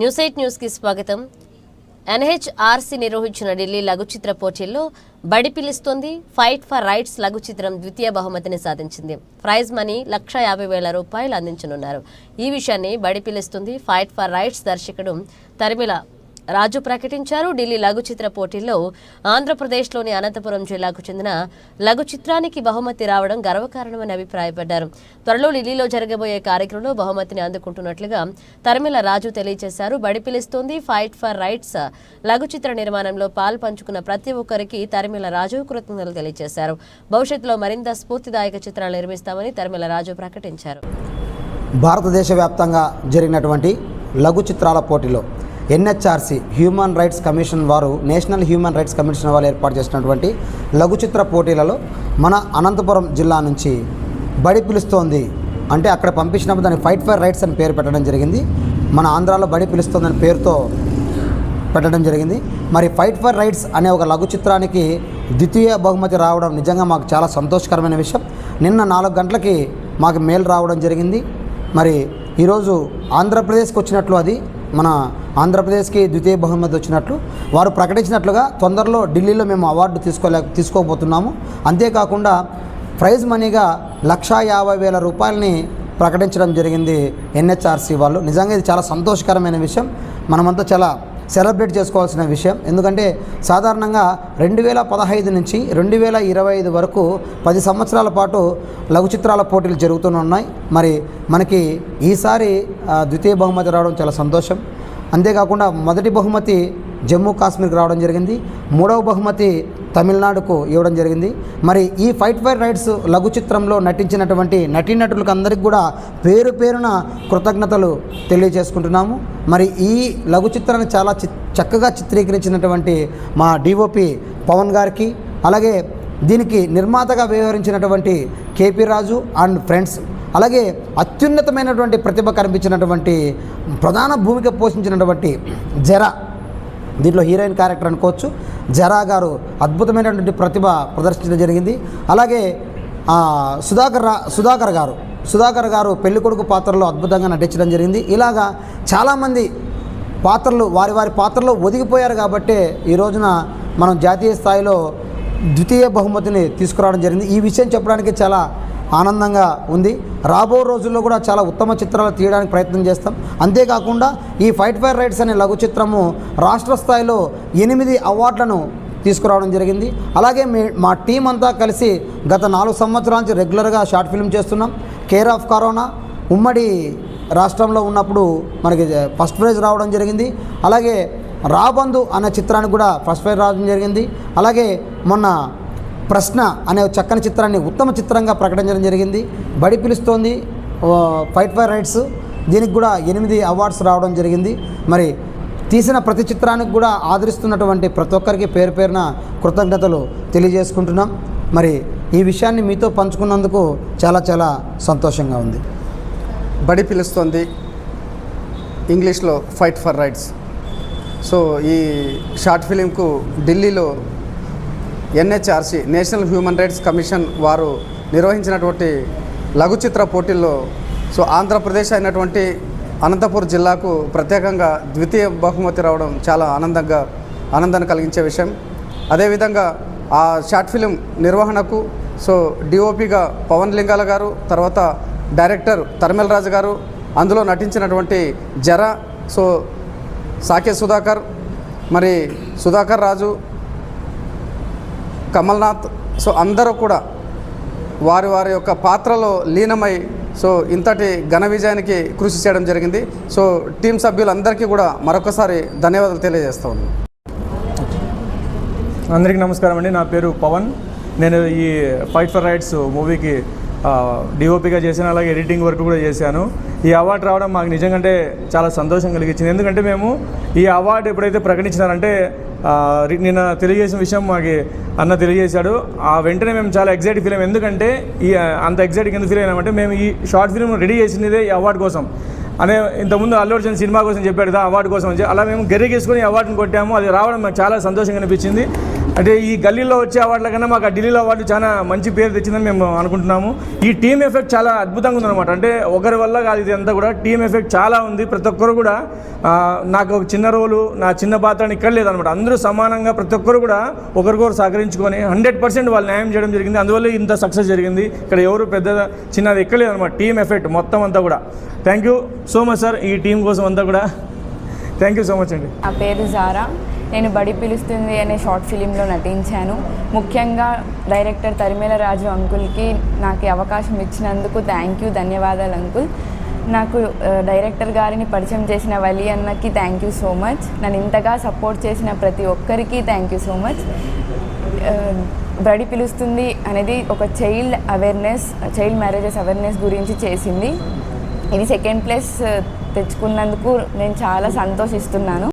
News eight న్యూస్కి స్వాగతం. NHRC నిర్వహించిన ఢిల్లీ లఘుచిత్ర పోటీల్లో బడి పిలుస్తోంది. ఫైట్ ఫర్ రైట్స్ లఘుచిత్రం ద్వితీయ బహుమతిని సాధించింది. ప్రైజ్ మనీ లక్ష యాభై వేల రూపాయలు అందించనున్నారు. ఈ విషయాన్ని బడి పిలుస్తుంది. ఫైట్ ఫర్ రైట్స్ దర్శకుడు తరిమిల రాజు ప్రకటించారు. ఢిల్లీ లఘు చిత్ర పోటీల్లో ఆంధ్రప్రదేశ్లోని అనంతపురం జిల్లాకు చెందిన లఘు చిత్రానికి బహుమతి రావడం గర్వకారణమని అభిప్రాయపడ్డారు. త్వరలో ఢిల్లీలో జరగబోయే కార్యక్రమంలో బహుమతిని అందుకుంటున్నట్లుగా తరమిల రాజు తెలియజేశారు. బడి పిలుస్తోంది ఫైట్ ఫర్ రైట్స్ లఘు చిత్ర నిర్మాణంలో పాలు పంచుకున్న ప్రతి ఒక్కరికి తరమిల రాజు కృతజ్ఞతలు తెలియజేశారు. భవిష్యత్తులో మరింత స్ఫూర్తిదాయక చిత్రాలు నిర్మిస్తామని తరమిల రాజు ప్రకటించారు. భారతదేశ వ్యాప్తంగా జరిగినటువంటి లఘు చిత్రాల పోటీలో ఎన్హెచ్ఆర్సి హ్యూమన్ రైట్స్ కమిషన్ వారు నేషనల్ హ్యూమన్ రైట్స్ కమిషన్ వారు ఏర్పాటు చేసినటువంటి లఘు చిత్ర పోటీలలో మన అనంతపురం జిల్లా నుంచి బడి పిలుస్తోంది అంటే అక్కడ పంపించినప్పుడు దానికి ఫైట్ ఫర్ రైట్స్ అని పేరు పెట్టడం జరిగింది. మన ఆంధ్రాలో బడి పిలుస్తోందని పేరుతో పెట్టడం జరిగింది. మరి ఫైట్ ఫర్ రైట్స్ అనే ఒక లఘు చిత్రానికి ద్వితీయ బహుమతి రావడం నిజంగా మాకు చాలా సంతోషకరమైన విషయం. నిన్న నాలుగు గంటలకి మాకు మెయిల్ రావడం జరిగింది. మరి ఈరోజు ఆంధ్రప్రదేశ్కి వచ్చినట్లు అది మన ఆంధ్రప్రదేశ్కి ద్వితీయ బహుమతి వచ్చినట్లు వారు ప్రకటించినట్లుగా తొందరలో ఢిల్లీలో మేము అవార్డు తీసుకోలే తీసుకోబోతున్నాము. అంతేకాకుండా ప్రైజ్ మనీగా లక్షా యాభై వేల రూపాయలని ప్రకటించడం జరిగింది ఎన్హెచ్ఆర్సీ వాళ్ళు. నిజంగా ఇది చాలా సంతోషకరమైన విషయం. మనమంతా చాలా సెలబ్రేట్ చేసుకోవాల్సిన విషయం. ఎందుకంటే సాధారణంగా రెండు వేల పదహైదు నుంచి రెండు వేల ఇరవై ఐదు వరకు పది సంవత్సరాల పాటు లఘు చిత్రాల పోటీలు జరుగుతూనే ఉన్నాయి. మరి మనకి ఈసారి ద్వితీయ బహుమతి రావడం చాలా సంతోషం. అంతేకాకుండా మొదటి బహుమతి జమ్మూ కాశ్మీర్కి రావడం జరిగింది. మూడవ బహుమతి తమిళనాడుకు ఇవ్వడం జరిగింది. మరి ఈ ఫైట్ ఫైర్ రైట్స్ లఘు చిత్రంలో నటించినటువంటి నటీనటులకు అందరికి కూడా పేరు పేరున కృతజ్ఞతలు తెలియజేసుకుంటున్నాము. మరి ఈ లఘు చిత్రాన్ని చాలా చి చక్కగా చిత్రీకరించినటువంటి మా డిఓపి పవన్ గారికి అలాగే దీనికి నిర్మాతగా వ్యవహరించినటువంటి కేపీ రాజు అండ్ ఫ్రెండ్స్ అలాగే అత్యున్నతమైనటువంటి ప్రతిభ కనిపించినటువంటి ప్రధాన భూమిక పోషించినటువంటి జరా దీంట్లో హీరోయిన్ క్యారెక్టర్ అనుకోవచ్చు. జరా గారు అద్భుతమైనటువంటి ప్రతిభ ప్రదర్శించడం జరిగింది. అలాగే సుధాకర్ రా సుధాకర్ గారు సుధాకర్ గారు పెళ్ళికొడుకు పాత్రలో అద్భుతంగా నటించడం జరిగింది. ఇలాగా చాలామంది పాత్రలు వారి వారి పాత్రలో ఒదిగిపోయారు కాబట్టే ఈ రోజున మనం జాతీయ స్థాయిలో ద్వితీయ బహుమతిని తీసుకురావడం జరిగింది. ఈ విషయం చెప్పడానికి చాలా ఆనందంగా ఉంది. రాబో రోజుల్లో కూడా చాలా ఉత్తమ చిత్రాలు తీయడానికి ప్రయత్నం చేస్తాం. అంతేకాకుండా ఈ ఫైట్ ఫైర్ రైట్స్ అనే లఘు చిత్రము రాష్ట్ర స్థాయిలో ఎనిమిది అవార్డులను తీసుకురావడం జరిగింది. అలాగే మా టీం అంతా కలిసి గత నాలుగు సంవత్సరాల నుంచి రెగ్యులర్గా షార్ట్ ఫిల్మ్ చేస్తున్నాం. కేర్ ఆఫ్ కరోనా ఉమ్మడి రాష్ట్రంలో ఉన్నప్పుడు మనకి ఫస్ట్ ప్రైజ్ రావడం జరిగింది. అలాగే రాబందు అనే చిత్రానికి కూడా ఫస్ట్ ప్రైజ్ రావడం జరిగింది. అలాగే మొన్న ప్రశ్న అనే చక్కని చిత్రాన్ని ఉత్తమ చిత్రంగా ప్రకటించడం జరిగింది. బడి పిలుస్తోంది. ఫైట్ ఫైర్ రైట్స్ దీనికి కూడా ఎనిమిది అవార్డ్స్ రావడం జరిగింది. మరి తీసిన ప్రతి చిత్రానికి కూడా ఆదరిస్తున్నటువంటి ప్రతి ఒక్కరికి పేరు పేరున కృతజ్ఞతలు తెలియజేసుకుంటున్నాం. మరి ఈ విషయాన్ని మీతో పంచుకున్నందుకు చాలా చాలా సంతోషంగా ఉంది. బడి పిలుస్తోంది. ఇంగ్లీష్లో ఫైట్ ఫర్ రైట్స్. సో ఈ షార్ట్ ఫిలింకు ఢిల్లీలో NHRC national human rights commission వారు నిర్వహించినటువంటి లఘు చిత్ర పోటీల్లో సో ఆంధ్రప్రదేశ్ అయినటువంటి అనంతపూర్ జిల్లాకు ప్రత్యేకంగా ద్వితీయ బహుమతి రావడం చాలా ఆనందంగా ఆనందాన్ని కలిగించే విషయం. అదేవిధంగా ఆ షార్ట్ ఫిలిం నిర్వహణకు సో డిఓపిగా పవన్ లింగాల గారు తర్వాత డైరెక్టర్ తర్మెల్ రాజు గారు అందులో నటించినటువంటి జర సో సాకే సుధాకర్ మరి సుధాకర్ రాజు కమల్నాథ్. సో అందరూ కూడా వారి వారి యొక్క పాత్రలో లీనమై సో ఇంతటి ఘన విజయానికి కృషి చేయడం జరిగింది. సో టీం సభ్యులందరికీ కూడా మరొకసారి ధన్యవాదాలు తెలియజేస్తా ఉన్నాను. అందరికీ నమస్కారం అండి. నా పేరు పవన్. నేను ఈ ఫైట్ ఫర్ రైట్స్ మూవీకి డిఓపిగా చేశాను అలాగే ఎడిటింగ్ వర్క్ కూడా చేశాను. ఈ అవార్డు రావడం మాకు నిజంగా చాలా సంతోషం కలిగించింది. ఎందుకంటే మేము ఈ అవార్డు ఎప్పుడైతే ప్రకటించినారంటే నిన్న తెలియజేసిన విషయం మాకు అన్న తెలియజేశాడు. ఆ వెంటనే మేము చాలా ఎగ్జైట్ ఫీల్ అయ్యాం. ఎందుకంటే ఈ అంత ఎగ్జైట్ ఎందుకు ఫీల్ అయినామంటే మేము ఈ షార్ట్ ఫిల్మ్ రెడీ చేసినదే ఈ అవార్డు కోసం. అనే ఇంతకుముందు అల్లు అర్జున్ సినిమా కోసం చెప్పాడు కదా అవార్డు కోసం అలా మేము గెరిగేసుకొని అవార్డుని కొట్టాము. అది రావడం మాకు చాలా సంతోషంగా అనిపించింది. అంటే ఈ గల్లీలో వచ్చే అవార్డుల కన్నా మాకు ఆ ఢిల్లీలో అవార్డు చాలా మంచి పేరు తెచ్చిందని మేము అనుకుంటున్నాము. ఈ టీమ్ ఎఫెక్ట్ చాలా అద్భుతంగా ఉందన్నమాట. అంటే ఒకరి వల్ల కాదు ఇది అంతా కూడా. టీమ్ ఎఫెక్ట్ చాలా ఉంది. ప్రతి ఒక్కరు కూడా నాకు ఒక చిన్న రోలు నా చిన్న పాత్ర ఇక్కడ లేదనమాట అందరూ సమానంగా ప్రతి ఒక్కరు కూడా ఒకరికొకరు సహకరించుకొని హండ్రెడ్ పర్సెంట్ వాళ్ళు న్యాయం చేయడం జరిగింది. అందువల్ల ఇంత సక్సెస్ జరిగింది. ఇక్కడ ఎవరు పెద్ద చిన్నది ఎక్కడ లేదనమాట టీమ్ ఎఫెక్ట్ మొత్తం అంతా కూడా. Thank you so much sir. ఈ టీం కోసం అంతా కూడా. థ్యాంక్ యూ సో మచ్ అండి. నా పేరు జారా. నేను బడి పిలుస్తుంది అనే షార్ట్ ఫిలింలో నటించాను. ముఖ్యంగా డైరెక్టర్ తరిమేల రాజు అంకుల్కి నాకు అవకాశం ఇచ్చినందుకు థ్యాంక్ యూ ధన్యవాదాలు అంకుల్. నాకు డైరెక్టర్ గారిని పరిచయం చేసిన వలి అన్నకి థ్యాంక్ యూ సో మచ్. నన్ను ఇంతగా సపోర్ట్ చేసిన ప్రతి ఒక్కరికి థ్యాంక్ యూ సో మచ్. బడి పిలుస్తుంది అనేది ఒక child awareness child marriages awareness గురించి చేసింది. ఇది సెకండ్ ప్లేస్ తెచ్చుకున్నందుకు నేను చాలా సంతోషిస్తున్నాను.